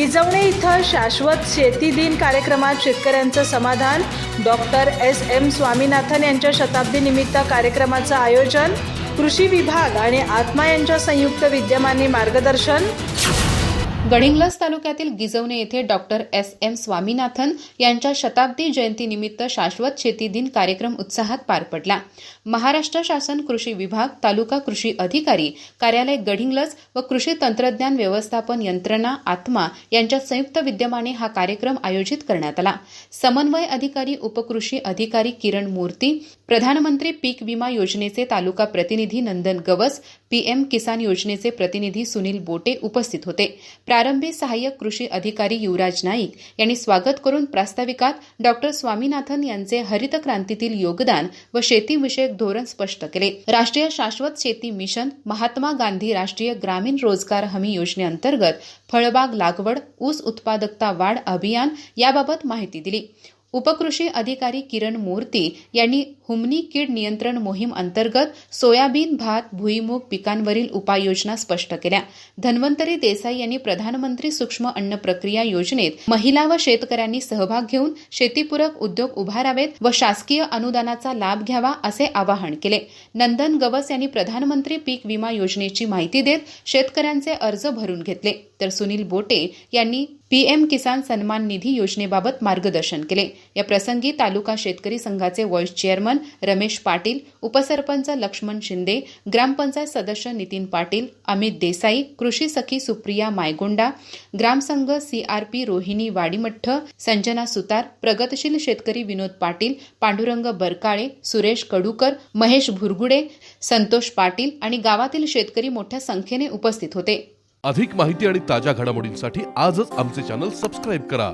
गिजवणे इथं शाश्वत शेती दिन कार्यक्रमात शेतकऱ्यांचं समाधान. डॉक्टर एस एम स्वामीनाथन यांच्या शताब्दी निमित्त कार्यक्रमाचं आयोजन. कृषी विभाग आणि आत्मा यांच्या संयुक्त विद्यमाने मार्गदर्शन. गडिंग्लज तालुक्यातील गिजवणे येथे डॉक्टर एस एम स्वामीनाथन यांच्या शताब्दी जयंतीनिमित्त शाश्वत शेती दिन कार्यक्रम उत्साहात पार पडला. महाराष्ट्र शासन कृषी विभाग तालुका कृषी अधिकारी कार्यालय गडिंग्लज व कृषी तंत्रज्ञान व्यवस्थापन यंत्रणा आत्मा यांच्या संयुक्त विद्यमाने हा कार्यक्रम आयोजित करण्यात आला. समन्वय अधिकारी उपकृषी अधिकारी किरण मूर्ती प्रधानमंत्री पीक विमा योजनेचे तालुका प्रतिनिधी नंदन गवस पीएम किसान योजनेचे प्रतिनिधी सुनील बोटे उपस्थित होते. प्रारंभी सहाय्यक कृषी अधिकारी युवराज नाईक यांनी स्वागत करून प्रास्ताविकात डॉक्टर स्वामीनाथन यांचे हरित क्रांतीतील योगदान व शेतीविषयक धोरण स्पष्ट केले. राष्ट्रीय शाश्वत शेती मिशन महात्मा गांधी राष्ट्रीय ग्रामीण रोजगार हमी योजनेअंतर्गत फळबाग लागवड ऊस उत्पादकता वाढ अभियान याबाबत माहिती दिली. उपकृषी अधिकारी किरण मूर्ती यांनी हुमनी कीड नियंत्रण मोहीम अंतर्गत सोयाबीन भात भुईमूग पिकांवरील उपाययोजना स्पष्ट केल्या. धन्वंतरी देसाई यांनी प्रधानमंत्री सूक्ष्म अन्न प्रक्रिया योजनेत महिला व शेतकऱ्यांनी सहभाग घेऊन शेतीपूरक उद्योग उभारावेत व शासकीय अनुदानाचा लाभ घ्यावा असे आवाहन केले. नंदन गवस यांनी प्रधानमंत्री पीक विमा योजनेची माहिती देत शेतकऱ्यांचे अर्ज भरून घेतले. तर सुनील बोटे यांनी पीएम किसान सन्मान निधी योजनेबाबत मार्गदर्शन केले. या प्रसंगी तालुका शेतकरी संघाचे व्हाईस चेअरमन रमेश पाटील उपसरपंच लक्ष्मण शिंदे ग्रामपंचायत सदस्य नितीन पाटील अमित देसाई कृषी सखी Supriya Maygonda ग्रामसंघ C R P Rohini Wadimath Sanjana Sutar प्रगतशील शेतकरी विनोद पाटील पांडुरंग बरकाळे सुरेश कडूकर महेश भुरगुडे संतोष पाटील आणि गावातील शेतकरी मोठ्या संख्येने उपस्थित होते. अधिक माहिती आणि ताज्या घडामोडींसाठी आजच आमचे चॅनल सबस्क्राईब करा.